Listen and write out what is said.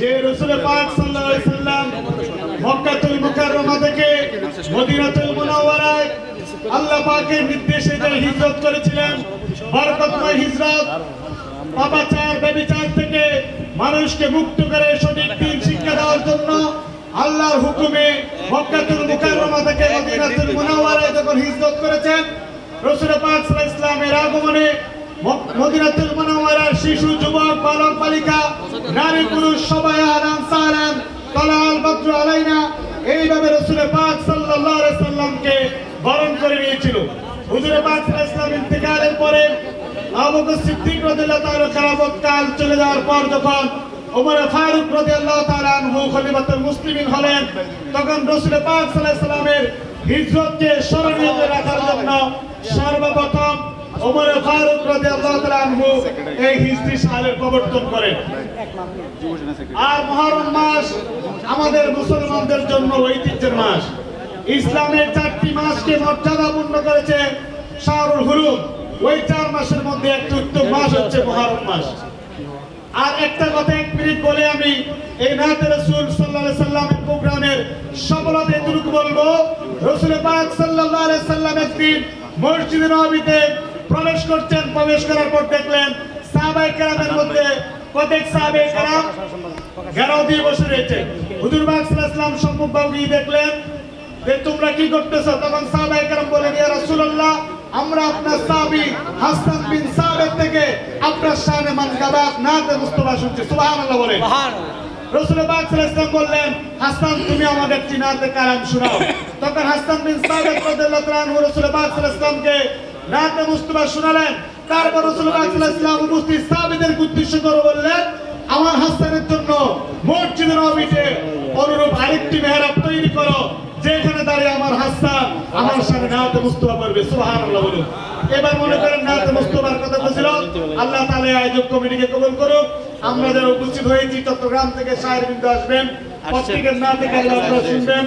যে রসুল পাক সাল্লাল্লাহু আলাইহি সাল্লাম মক্কাতুল মুকাররমা থেকে মদিনাতুল মুনাওয়ারায় আল্লাহ পাকের নির্দেশে যে হিজরত করেছিলেন, বরকতময় হিজরত, পাপাচার ব্যভিচার থেকে মানুষকে মুক্ত করে সঠিক দিন শিক্ষা দেওয়ার জন্য আল্লাহর হুকুমে মক্কাতুল মুকাররমা থেকে মদিনাতুল মুনাওয়ারায় যখন হিজরত করেছেন রসুল পাক সাল্লাল্লাহু আলাইহি ইসলামের আগমনে মদিনাতুল মুনাওয়ারার শিশু, যুবক, বালক, বালিকা, নারী, পুরুষ, সবাই আরাম সালাম। তালাল বদ্র, আলাইনা, এইভাবে রসুল পাক সাল্লাল্লাহু আলাইহি সাল্লামকে বরণ করে নিয়েছিল। হুজুর পাক সাল্লাল্লাহু আলাইহি ইন্তেকালের পরে আবু বকর সিদ্দিক রাদিয়াল্লাহু তাআলা কাল চলে যাওয়ার পর যখন ওমর ফারুক রাদিয়াল্লাহু তাআলা আনহু খলিফাতুল মুসলিমিন হলেন, তখন রাসূল পাক সাল্লাল্লাহু আলাইহি সাল্লামের হিজরতকে স্মরণীয় রাখার জন্য ওমর ফারুক রাদিয়াল্লাহু তাআলা আনহু এই হিজরি সালের প্রবর্তন করেন। আর মহরম মাস আমাদের মুসলমানদের জন্য ঐতিহ্যের মাস। ইসলামের চারটি মাসকে মর্যাদাপূর্ণ করেছে শাহরুল হুরুম। ওই চার মাসের মধ্যে একটি উত্তম মাস হচ্ছে মহরম মাস। আর একটা কথা এক মিনিট বলে আমি এই নাতে রসুল সাল্লাহ সাল্লামের প্রোগ্রামের সফলতা এতটুকু বলব, রসুল পাক সাল্লাহ সাল্লাম একদিন মসজিদে নবীতে প্রবেশ করছেন প্রবেশ করার পর দেখলেন সাহাবাই কেরামের মধ্যে কতক সাহাবাই কেরাম ঘেরাও দিয়ে বসে রয়েছে। হুজুর পাক সাল্লাল্লাহু আলাইহি সাল্লাম সম্মুখ গিয়ে দেখলেন যে তোমরা কি করতেছো? তখন সাহাবাই কেরাম বলেন ইয়া রাসূলুল্লাহ আমরা আপনার সাহাবী হাসান বিন সাবেত থেকে আপনার শানে মানকাবাত নাতে মুস্তাফা শুনছি। সুবহানাল্লাহ বলেন। রসুল পাক সাল্লাল্লাহু বললেন হাসান তুমি আমাদের চিনাতে কালাম শোনাও। তখন হাসান বিন সাবেত রাদিয়াল্লাহু তাআলা রসুল পাক সাল্লাল্লাহু আলাইহি ওয়াসাল্লামকে শোনালেন। তারপর রসুল পাক সাল্লাল্লাহু আলাইহি ওয়াসাল্লাম উপস্থিত সাহাবীদের উদ্দেশ্য করে বললেন আমার হাসানের জন্য মসজিদের নবীতে অনুরূপ আরেকটি মেহরাব তৈরি করো যেখানে দাঁড়িয়ে আমার হাসান আমার সাথে নাতে মুস্তফা পড়বে সুবহানাল্লাহ বলুন। এবার মনে করেন নাতে মুস্তফার কথা বলছিল। আল্লাহ এই আয়োজক কমিটিকে কবুল করুক। আমরা যারা উপস্থিত হয়েছি চট্টগ্রাম থেকে বিন্দু আসবেন। প্রত্যেকের না থেকে আল্লাহ শুনবেন।